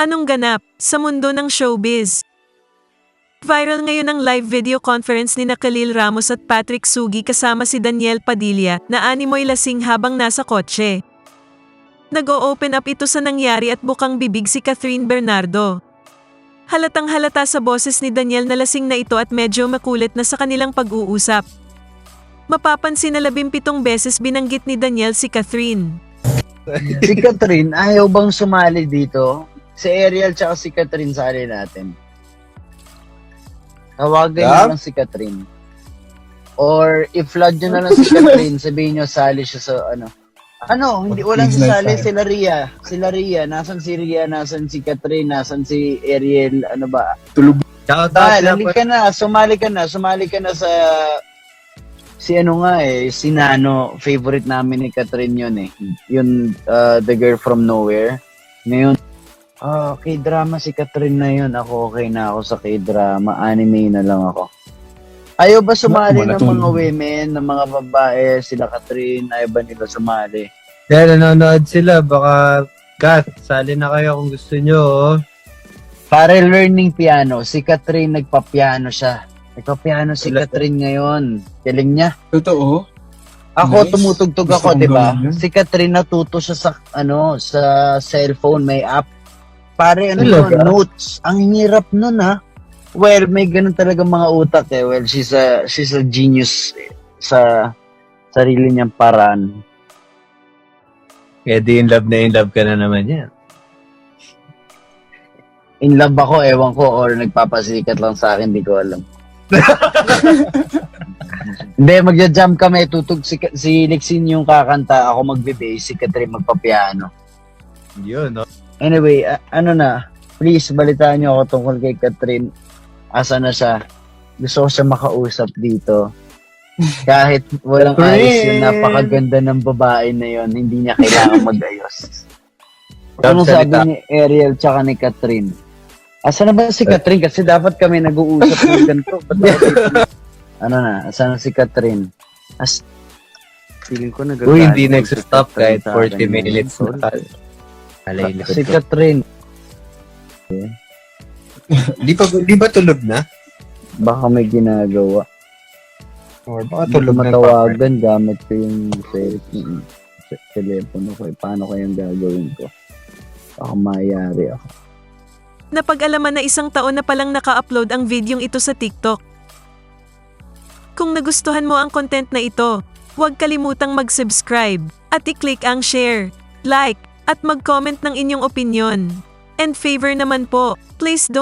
Anong ganap sa mundo ng showbiz? Viral ngayon ang live video conference ni na Khalil Ramos at Patrick Sugi kasama si Daniel Padilla na animoy lasing habang nasa kotse. Nag-o-open up ito sa nangyari at bukang bibig si Catherine Bernardo. Halatang halata sa boses ni Daniel na lasing na ito at medyo makulit na sa kanilang pag-uusap. Mapapansin na labimpitong beses binanggit ni Daniel si Catherine. si Catherine, ayaw bang sumali dito? Si Ariel tsaka si Catherine sali natin. Tawagan Yeah. niyo lang si Catherine. Or i-flood nyo na lang si Catherine, sabihin nyo sali siya sa ano. Ano, hindi walang sasali time. sila Ria. Sila Ria, nasan si Ria, nasan si Catherine, nasan si Ariel, ano ba? Shout out Dahil, na halika na, sumali ka na, sumali ka na sa si ano nga eh, si Nano, favorite namin ni Catherine yun eh. Yun, uh, The Girl From Nowhere. Ngayon, ah, K-drama si Catherine na yun. Ako okay na ako sa K-drama. Anime na lang ako. Ayaw ba sumali Wala ng mga women, ng mga babae, sila Catherine, ayaw ba nila sumali? Dahil nanonood sila, baka Kath, sali na kayo kung gusto nyo. oh. Para learning piano, si Catherine nagpa-piano siya. Nagpa-piano si Wala. Catherine ngayon. Galing niya. Totoo? Ako Nice. tumutugtog Gusto ako, kong 'di ba? gawin yun. Si Catherine natuto siya sa ano, sa cellphone, may app. Pare ano yun, notes. Ang hirap nun ha. Well, may ganun talaga mga utak eh. Well, she's a she's a genius sa sarili niyang paraan. Eh di in love na in love ka na naman yan. In love ako, ewan ko, or nagpapasikat lang sa akin, di ko alam. Hindi, magja-jam kami, tutug si, si Lexine yung kakanta, ako magbe-bass, si Catherine magpa-piano. Yun, no? Anyway, a- ano na, please balitaan niyo ako tungkol kay Catherine. Asa na siya? Gusto ko siya makausap dito. Kahit walang ayos yun, napakaganda ng babae na yon hindi niya kailangan mag-ayos. Ano sabi ni Ariel tsaka ni Catherine? Asa na ba si Catherine? Kasi dapat kami nag-uusap ng ganito. Ano na, asa na si Catherine? As feeling ko nagagalit. Uy, hindi nag-stop kahit sa 40 akin ngayon. minutes na. Alay likod Si ko. Catherine, Di ba, di ba tulog na? baka may ginagawa. Or baka tulog na pa. matawagan gamit ko yung cellphone, sa telepono ko. Eh, paano kayang gagawin ko? Baka mayari ako. Napag-alaman na isang taon na palang naka-upload ang videong ito sa TikTok. Kung nagustuhan mo ang content na ito, huwag kalimutang mag-subscribe at i-click ang share, like, at mag-comment ng inyong opinion. And favor naman po, please don't